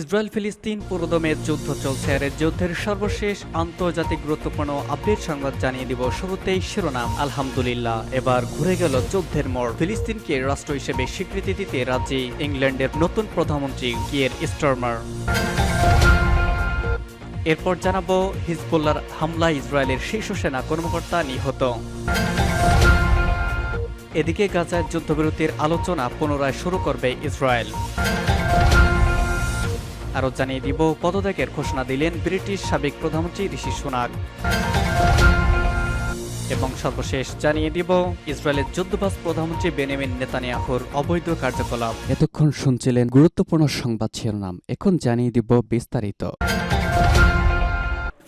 Israel ফিলিস্তিন পুরোদমে যুদ্ধ চলছে। আর যুদ্ধের সর্বশেষ আন্তর্জাতিক গুরুত্বপূর্ণ আপডেট সংবাদ জানিয়ে দিব শুরুতেই শিরোনাম। আলহামদুলিল্লাহ, এবার ঘুরে গেল যুদ্ধের মোড়। ফিলিস্তিনকে রাষ্ট্র হিসেবে স্বীকৃতি দিতে রাজি ইংল্যান্ডের নতুন প্রধানমন্ত্রী কিয়ের স্টর্মার। এরপর জানাব হিজবুল্লার হামলায় ইসরায়েলের শীর্ষ সেনা কর্মকর্তা নিহত। এদিকে গাজায় যুদ্ধবিরতির আলোচনা পুনরায় শুরু করবে ইসরায়েল। আরও জানিয়ে দিব, পদত্যাগের ঘোষণা দিলেন ব্রিটিশ সাবেক প্রধানমন্ত্রী ঋষি সুনাক। এবং সর্বশেষ জানিয়ে দিব, ইসরায়েলের যুদ্ধবাস প্রধানমন্ত্রী বেনিমিন নেতানিয়াহুর অবৈধ কার্যকলাপ। এতক্ষণ শুনছিলেন গুরুত্বপূর্ণ সংবাদ শিরোনাম, এখন জানিয়ে দিব বিস্তারিত।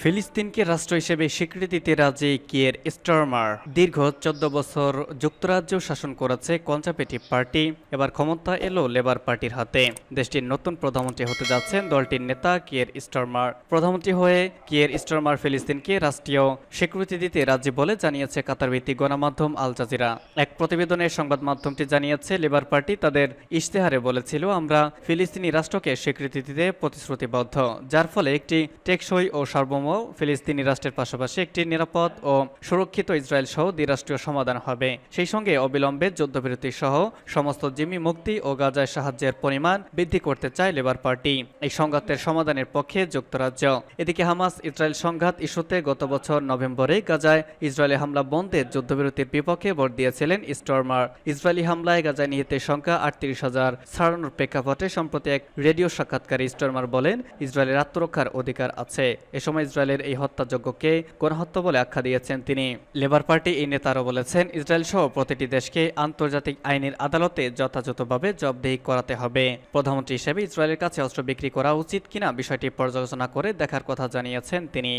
ফিলিস্তিনকে রাষ্ট্র হিসেবে স্বীকৃতিতে রাজি কিয়ের স্টারমার। দীর্ঘ চোদ্দ বছর যুক্তরাজ্য শাসন করেছে কনজারভেটিভ পার্টি। এবার ক্ষমতা এলো লেবার পার্টির হাতে। দেশটির নতুন প্রধানমন্ত্রী হতে যাচ্ছেন দলটির নেতা কিয়ের স্টারমার। প্রধানমন্ত্রী হয়ে কিয়ের স্টারমার ফিলিস্তিনকে রাষ্ট্রীয় স্বীকৃতি দিতে রাজি বলে জানিয়েছে কাতার ভিত্তিক গণমাধ্যম আল জাজিরা। এক প্রতিবেদনে সংবাদ মাধ্যমটি জানিয়েছে, লেবার পার্টি তাদের ইশতেহারে বলেছিল, আমরা ফিলিস্তিনি রাষ্ট্রকে স্বীকৃতি দিতে প্রতিশ্রুতিবদ্ধ, যার ফলে একটি টেকসই ও সার্বভৌম ফিলিস্তিনি রাষ্ট্রের পাশাপাশি একটি নিরাপদ ও সুরক্ষিত ইসরায়েল সহ দ্বিরাষ্ট্রীয় সমাধান হবে। সেই সঙ্গে অবিলম্বে যুদ্ধবিরতি সহ সমস্ত জিম্মি মুক্তি ও গাজায় সাহায্যের পরিমাণ বৃদ্ধি করতে চায় লেবার পার্টি। এই সংঘাতের সমাধানের পক্ষে যুক্তরাজ্য। এদিকে হামাস ইসরায়েল সংঘাত ইস্যুতে গত বছর নভেম্বরে গাজায় ইসরায়েলি হামলা বন্ধে যুদ্ধবিরতির বিপক্ষে ভোট দিয়েছিলেন স্টর্মার। ইসরায়েলি হামলায় গাজায় নিহতের সংখ্যা আটত্রিশ হাজার ছাড়ানোর প্রেক্ষাপটে সম্প্রতি এক রেডিও সাক্ষাৎকারে স্টর্মার বলেন, ইসরায়েলের আত্মরক্ষার অধিকার আছে। এ সময় ইসরায়েলের এই হত্যাযজ্ঞকে গণহত্যা বলে আখ্যা দিয়েছেন তিনি। লেবার পার্টি এই নেতারও বলেছেন ইসরায়েল সহ প্রতিটি দেশকে আন্তর্জাতিক আইনের আদালতে যথাযথভাবে জবদেহি করাতে হবে। প্রধানমন্ত্রী হিসেবে ইসরায়েলের কাছে অস্ত্র বিক্রি করা উচিত কিনা বিষয়টি পর্যালোচনা করে দেখার কথা জানিয়েছেন তিনি।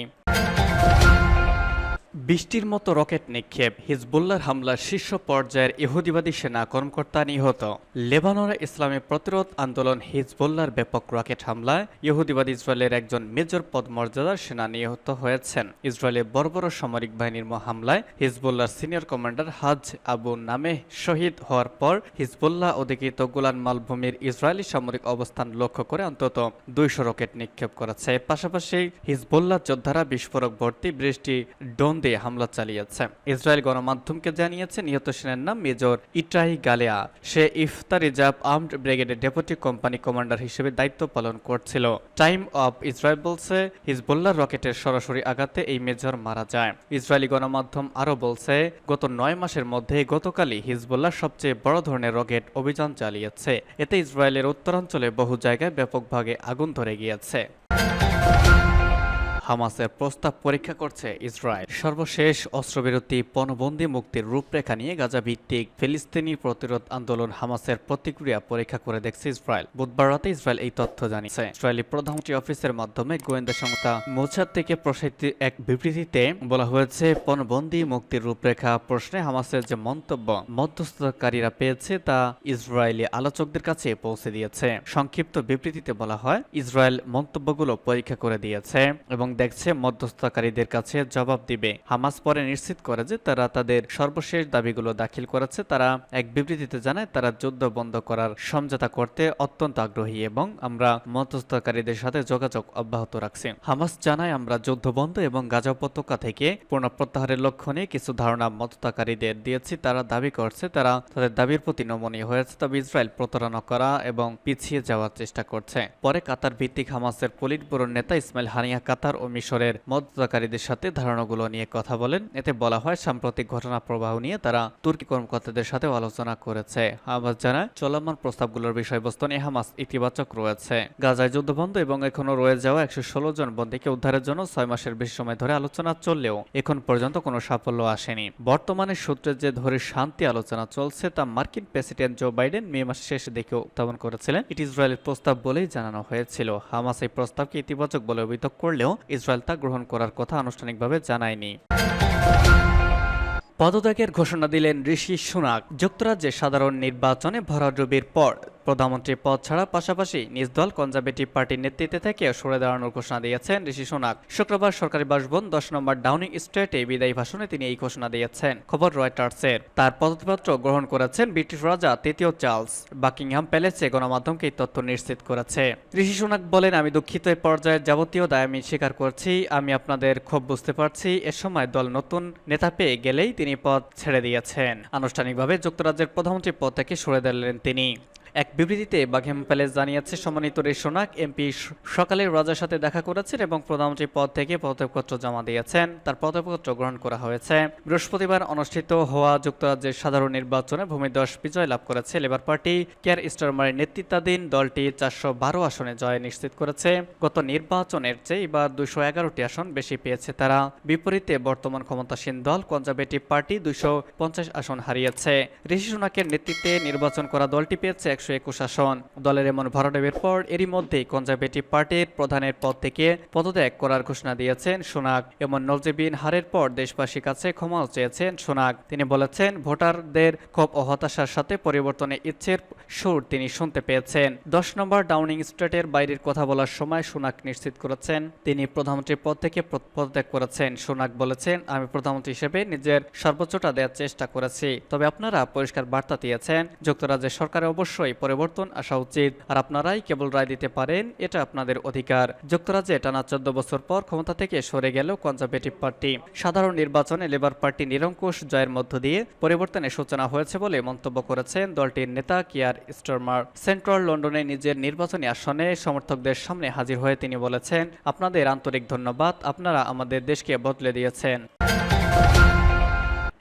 বৃষ্টির মতো রকেট নিক্ষেপ হিজবুল্লার হামলার শীর্ষ পর্যায়ের ইহুদিবাদী সেনা কর্মকর্তা নিহত। লেবাননের ইসলামী প্রতিরোধ আন্দোলন হিজবুল্লার ব্যাপক রকেট হামলায় ইহুদিবাদী ইসরায়েলের একজন মেজর পদমর্যাদার সেনা নিহত হয়েছেন। ইসরায়েলের বড় সামরিক বাহিনীর হামলায় হিজবুল্লার সিনিয়র কমান্ডার হাজ আবু নামে শহীদ হওয়ার পর হিজবুল্লাহ অধিকৃত গোলান মালভূমির ইসরায়েলি সামরিক অবস্থান লক্ষ্য করে অন্তত দুইশো রকেট নিক্ষেপ করেছে। পাশাপাশি হিজবুল্লাহ যোদ্ধারা বিস্ফোরক ভর্তি বৃষ্টি ডোন দিয়ে হামলা চালিয়েছে। ইসরায়েল গণমাধ্যমকে জানিয়েছে, নিহত সেনার নাম মেজর ইট্রাহি গালেয়া। সে ইফতার রিজার্ভ আর্মড ব্রিগেডের ডেপুটি কোম্পানি কমান্ডার হিসেবে দায়িত্ব পালন করছিল। টাইম অফ ইসরায়েল বলছে, হিজবুল্লাহ রকেটের সরাসরি আঘাতে এই মেজর মারা যায়। ইসরায়েলি গণমাধ্যম আরও বলছে, গত নয় মাসের মধ্যে গতকালই হিজবুল্লাহ সবচেয়ে বড় ধরনের রকেট অভিযান চালিয়েছে। এতে ইসরায়েলের উত্তরাঞ্চলে বহু জায়গায় ব্যাপকভাবে আগুন ধরে গিয়েছে। হামাসের প্রস্তাব পরীক্ষা করছে ইসরায়েল। সর্বশেষ অস্ত্রবিরতি, পণবন্দি মুক্তির রূপরেখা নিয়ে গাজা ভিত্তিক ফিলিস্তিনি প্রতিরোধ আন্দোলন হামাসের প্রতিক্রিয়া পরীক্ষা করে দেখছে ইসরায়েল। বুধবার রাতে ইসরায়েল এই তথ্য জানিয়েছে। ইসরায়েলি প্রধানমন্ত্রী অফিসের মাধ্যমে গোয়েন্দা সংস্থা মোছাদ থেকে প্রসারিত এক বিবৃতিতে বলা হয়েছে, পণবন্দি মুক্তির রূপরেখা প্রশ্নে হামাসের যে মন্তব্য মধ্যস্থতাকারীরা পেয়েছে তা ইসরায়েলি আলোচকদের কাছে পৌঁছে দিয়েছে। সংক্ষিপ্ত বিবৃতিতে বলা হয়, ইসরায়েল মন্তব্যগুলো পরীক্ষা করে দিয়েছে এবং দেখছে মধ্যস্থতাকারীদের কাছে জবাব দিবে। হামাস পরে নিশ্চিত করে যে তারা তাদের সর্বশেষ দাবিগুলো দাখিল করেছে। তারা এক বিবৃতিতে জানায়, তারা যুদ্ধ বন্ধ করার সমঝোতা করতে অত্যন্ত আগ্রহী এবং আমরা মধ্যস্থতাকারীদের সাথে যোগাযোগ অব্যাহত রাখছি। হামাস জানায়, আমরা যুদ্ধ বন্ধ এবং গাজা উপত্যকা থেকে পূর্ণ প্রত্যাহারের লক্ষ্য নিয়ে কিছু ধারণা মধ্যস্থতাকারীদের দিয়েছি। তারা দাবি করছে, তারা তাদের দাবির প্রতি নমনীয় হয়েছে, তবে ইসরায়েল প্রতারণা করা এবং পিছিয়ে যাওয়ার চেষ্টা করছে। পরে কাতার ভিত্তিক হামাসের পলিট নেতা ইসমাইল হানিয়া কাতার মিশরের মধ্যস্থতাকারীদের সাথে ধারণাগুলো নিয়ে কথা বলেন। এতে বলা হয়, সাম্প্রতিক ঘটনা প্রবাহ নিয়ে তারা তুর্কি কর্মকর্তাদের সাথেও আলোচনা করেছে। হামাস জানায়, চলমান প্রস্তাবগুলোর বিষয়বস্তু নিয়ে হামাস ইতিবাচক রয়েছে। গাজায় যুদ্ধবন্ধ এবং এখনও রয়ে যাওয়া একশো ষোলো জন বন্দীকে উদ্ধারের জন্য ছয় মাসের বেশি সময় ধরে আলোচনা চললেও এখন পর্যন্ত কোনো সাফল্য আসেনি। বর্তমানে সূত্রে যে ধরে শান্তি আলোচনা চলছে তা মার্কিন প্রেসিডেন্ট জো বাইডেন মে মাসের শেষে দেখে উত্থাপন করেছিলেন। এটি ইসরায়েলের প্রস্তাব বলেই জানানো হয়েছিল। হামাস এই প্রস্তাবকে ইতিবাচক বলে অভিযোগ করলেও ইসরায়েল তা গ্রহণ করার কথা আনুষ্ঠানিকভাবে জানায়নি। পদত্যাগের ঘোষণা দিলেন ঋষি সুনাক। যুক্তরাজ্যে সাধারণ নির্বাচনে ভরাডুবির পর প্রধানমন্ত্রী পদ ছাড়া পাশাপাশি নিজ দল কনজারভেটিভ পার্টির নেতৃত্বে থেকে সরে দাঁড়ানোর ঘোষণা দিয়েছেন ঋষি সোনাক। শুক্রবার সরকারি বাসভবন দশ নম্বর ডাউনিং স্ট্রিটে বিদায়ী ভাষণে তিনি এই ঘোষণা দিয়েছেন। খবর রয়টার্সের। তার পদত্যাগপত্র গ্রহণ করেছেন ব্রিটিশ রাজা তৃতীয় চার্লস। বাকিংহাম প্যালেসে গণমাধ্যমকে এই তথ্য নিশ্চিত করেছে। ঋষি সোনাক বলেন, আমি দুঃখিত এই পর্যায়ের যাবতীয় দায় আমি স্বীকার করছি। আমি আপনাদের ক্ষোভ বুঝতে পারছি। এ সময় দল নতুন নেতা পেয়ে গেলেই তিনি পদ ছেড়ে দিয়েছেন। আনুষ্ঠানিকভাবে যুক্তরাজ্যের প্রধানমন্ত্রী পদ থেকে সরে দিলেন তিনি। এক বিবৃতিতে বাঘেম প্যালেস জানিয়েছে, সম্মানিত রে সোনাক, এমপি সকালে রাজার সাথে দেখা করেছেন এবং প্রধানমন্ত্রী পদ থেকে পদত্যাগপত্র জমা দিয়েছেন। তার পদত্যাগপত্র গ্রহণ করা হয়েছে। বৃহস্পতিবার অনুষ্ঠিত হওয়া যুক্তরাজ্যের সাধারণ নির্বাচনে ভূমিদশ বিজয় লাভ করেছে। লেবার পার্টি কেয়ার স্টারমারের নেতৃত্বাধীন দলটি চারশো বারো আসনে জয় নিশ্চিত করেছে। গত নির্বাচনের চেয়ে এবার দুশো এগারোটি আসন বেশি পেয়েছে তারা। বিপরীতে বর্তমান ক্ষমতাসীন দল কনজারভেটিভ পার্টি দুশো পঞ্চাশ আসন হারিয়েছে। ঋষি সোনাকের নেতৃত্বে নির্বাচন করা দলটি পেয়েছে একশো একুশ আসন। দলের এমন ভরাডেবের পর এরই মধ্যেই কনজারভেটিভ পার্টির প্রধানের পদ থেকে পদত্যাগ করার ঘোষণা দিয়েছেন সোনাক এমন নজিবিন হারের পর দেশবাসীর কাছে ক্ষমাও চেয়েছেন সোনাক তিনি বলেছেন, ভোটারদের ক্ষোভ ও হতাশার সাথে পরিবর্তনের ইচ্ছের সুর তিনি শুনতে পেয়েছেন। দশ নম্বর ডাউনিং স্ট্রিটের বাইরের কথা বলার সময় সোনাক নিশ্চিত করেছেন, তিনি প্রধানমন্ত্রীর পদ থেকে পদত্যাগ করেছেন। সোনাক বলেছেন, আমি প্রধানমন্ত্রী হিসেবে নিজের সর্বোচ্চটা দেওয়ার চেষ্টা করেছি। তবে আপনারা পরিষ্কার বার্তা দিয়েছেন, যুক্তরাজ্যের সরকারে অবশ্যই পরিবর্তন আসা উচিত। আর আপনারাই কেবল রায় দিতে পারেন, এটা আপনাদের অধিকার। যুক্তরাজ্যে টানা চোদ্দ বছর পর ক্ষমতা থেকে সরে গেল কনজারভেটিভ পার্টি। সাধারণ নির্বাচনে লেবার পার্টি নিরঙ্কুশ জয়ের মধ্য দিয়ে পরিবর্তনের সূচনা হয়েছে বলে মন্তব্য করেছেন দলটির নেতা কিয়ার স্টারমার। সেন্ট্রাল লন্ডনে নিজের নির্বাচনী আসনে সমর্থকদের সামনে হাজির হয়ে তিনি বলেছেন, আপনাদের আন্তরিক ধন্যবাদ, আপনারা আমাদের দেশকে বদলে দিয়েছেন।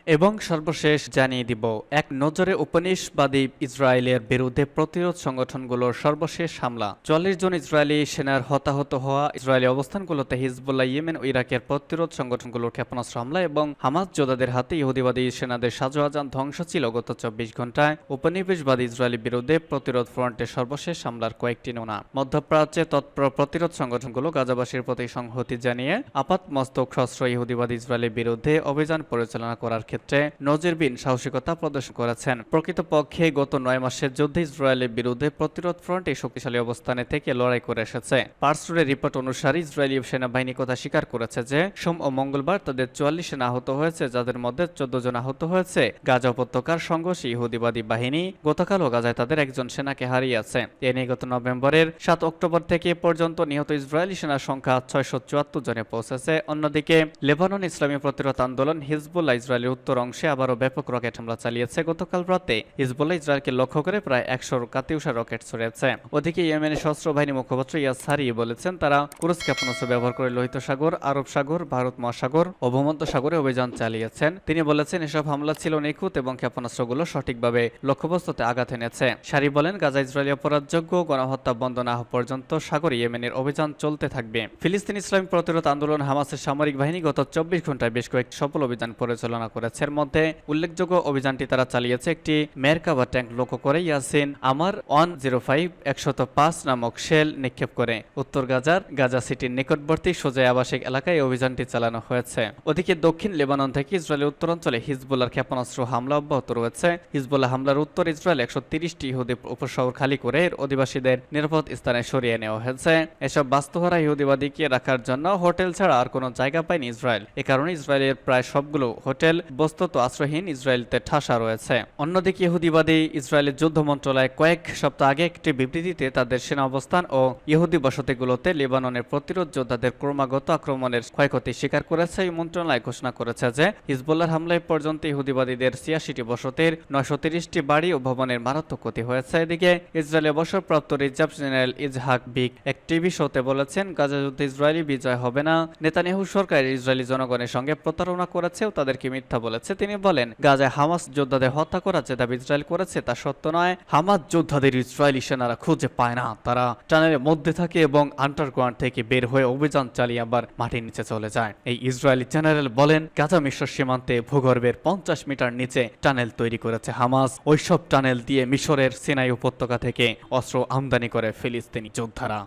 এবং সর্বশেষ জানিয়ে দিব, এক নজরে উপনিষবাদী ইসরায়েলের বিরুদ্ধে প্রতিরোধ সংগঠনগুলোর সর্বশেষ হামলা। চল্লিশ জন ইসরায়েলি সেনার হতাহত হওয়া ইসরায়েলি অবস্থানগুলোতে হিজবুল্লাহ ইয়েমেন ও ইরাকের প্রতিরোধ সংগঠনগুলোর ক্ষেপণাস্ত্র হামলা এবং হামাস যোদ্ধাদের হাতে ইহুদিবাদী সেনাদের সাজোয়াজান ধ্বংস ছিল গত চব্বিশ ঘন্টায় উপনিবেশবাদী ইসরায়েলের বিরুদ্ধে প্রতিরোধ ফ্রন্টের সর্বশেষ হামলার কয়েকটি নোনা। মধ্যপ্রাচ্যে তৎপর প্রতিরোধ সংগঠনগুলো গাজাবাসীর প্রতি সংহতি জানিয়ে আপাত মস্তক সস্ত্র ইহুদিবাদী ইসরায়েলের বিরুদ্ধে অভিযান পরিচালনা করার ক্ষেত্রে নজিরবিন সাহসিকতা প্রদর্শন করেছেন। প্রকৃতপক্ষে গত নয় মাসের যুদ্ধে ইসরায়েলের বিরুদ্ধে প্রতিরোধ ফ্রন্ট এই শক্তিশালী অবস্থানে থেকে লড়াই করে এসেছে। পার্সুরের রিপোর্ট অনুসারে ইসরায়েলি সেনাবাহিনী কথা স্বীকার করেছে যে, সোম ও মঙ্গলবার তাদের চুয়াল্লিশ সেনা আহত হয়েছে, যাদের মধ্যে চোদ্দ জন আহত হয়েছে। গাজা উপত্যকার সংঘর্ষে ইহুদিবাদী বাহিনী গতকালও গাজায় তাদের একজন সেনাকে হারিয়েছে। এ নিয়ে গত নভেম্বরের সাত অক্টোবর থেকে পর্যন্ত নিহত ইসরায়েলি সেনার সংখ্যা ছয়শো চুয়াত্তর জনে পৌঁছেছে। অন্যদিকে লেবানন ইসলামী প্রতিরোধ আন্দোলন হিজবুল্লাহ ইসরায়েলের উত্তর অংশে আবারও ব্যাপক রকেট হামলা চালিয়েছে। গতকাল রাতে হিজবুল্লাহ ইসরায়েলকে লক্ষ্য করে প্রায় একশোর কাতিউষা রকেট ছড়িয়েছে। ওদিকে ইয়েমেনের সশস্ত্র বাহিনী মুখপাত্র ইয়াসারি বলেছেন, তারা ক্রুজ ক্ষেপণাস্ত্র ব্যবহার করে লোহিত সাগর, আরব সাগর, ভারত মহাসাগর ও ভূমধ্য সাগরে অভিযান চালিয়েছেন। তিনি বলেছেন, এসব হামলা ছিল নিখুঁত এবং ক্ষেপণাস্ত্রগুলো সঠিকভাবে লক্ষ্যবস্তুতে আঘাত এনেছে। সারি বলেন, গাজা ইসরায়েলি অপরাধযোগ্য গণহত্যা বন্ধ না হওয়া পর্যন্ত সাগরে ইয়েমেনের অভিযান চলতে থাকবে। ফিলিস্তিন ইসলামী প্রতিরোধ আন্দোলন হামাসের সামরিক বাহিনী গত চব্বিশ ঘন্টায় বেশ কয়েকটি সফল অভিযান পরিচালনা করেছে। এর মধ্যে উল্লেখযোগ্য অভিযানটি তারা চালিয়েছে। একটি মেরকাবা ট্যাঙ্ক লক্ষ্য করে ইয়াসিন আমার ওয়ান জিরো ফাইভ একশত পাঁচ নামক শেল নিক্ষেপ করে। উত্তর গাজার গাজা সিটির নিকটবর্তী সোজা আবাসিক এলাকায় অভিযানটি চালানো হয়েছে। ওদিকে দক্ষিণ লেবানন থেকে ইসরায়েলের উত্তরাঞ্চলে হিজবুল্লার ক্ষেপণাস্ত্র হামলা অব্যাহত রয়েছে। হিজবুল্লাহ হামলার উত্তর ইসরায়েল একশো তিরিশটি ইহুদি উপশহর খালি করে এর অধিবাসীদের নিরাপদ স্থানে সরিয়ে নেওয়া হয়েছে। এসব বাস্তুহারা ইহুদিবাদীকে রাখার জন্য হোটেল ছাড়া আর কোনো জায়গা পায়নি ইসরায়েল। এ কারণে ইসরায়েলের প্রায় সবগুলো হোটেল বস্তুত আশ্রয়হীন ইসরায়েলতে ঠাসা রয়েছে। অন্যদিকে ইহুদিবাদী ইসরায়েলের যুদ্ধ মন্ত্রণালয় কয়েক সপ্তাহ আগে একটি বিবৃতিতে তাদের সেনা অবস্থান ও ইহুদি বসতিগুলোতে লেবাননের প্রতিরোধ যোদ্ধাদের ক্রমাগত আক্রমণের ক্ষয়ক্ষতি স্বীকার করেছে এই মন্ত্রণালয় ঘোষণা করেছে যে হিজবুল্লার হামলায় পর্যন্ত ইহুদিবাদীদের ছিয়াশিটি বসতির নয়শো তিরিশটি বাড়ি ও ভবনের মারাত্মক ক্ষতি হয়েছে। এদিকে ইসরায়েলে অবসরপ্রাপ্ত রিজার্ভ জেনারেল ইজহাক বিক এক টিভি শোতে বলেছেন, গাজা যুদ্ধে ইসরায়েলি বিজয় হবে না। নেতানিয়াহু সরকার ইসরায়েলি জনগণের সঙ্গে প্রতারণা করেছে ও তাদেরকে মিথ্যা বলেছে, তিনি বলেন, গাজায় হামাস যোদ্ধাদের হত্যা করার যে দাবি ইসরায়েল করেছে তা সত্য নয়। হামাস যোদ্ধাদের ইসরায়েলি সেনারা খুঁজে পায় না। তারা টানেলের মধ্যে থাকে এবং আন্ডারগ্রাউন্ড থেকে বের হয়ে অভিযান চালিয়ে আবার মাটির নিচে চলে যায়। এই ইসরায়েলি জেনারেল বলেন, গাজা মিশ্র সীমান্তে ভূগর্ভের পঞ্চাশ মিটার নিচে টানেল তৈরি করেছে হামাস। ওইসব টানেল দিয়ে মিশরের সিনাই উপত্যকা থেকে অস্ত্র আমদানি করে ফিলিস্তিনি যোদ্ধারা।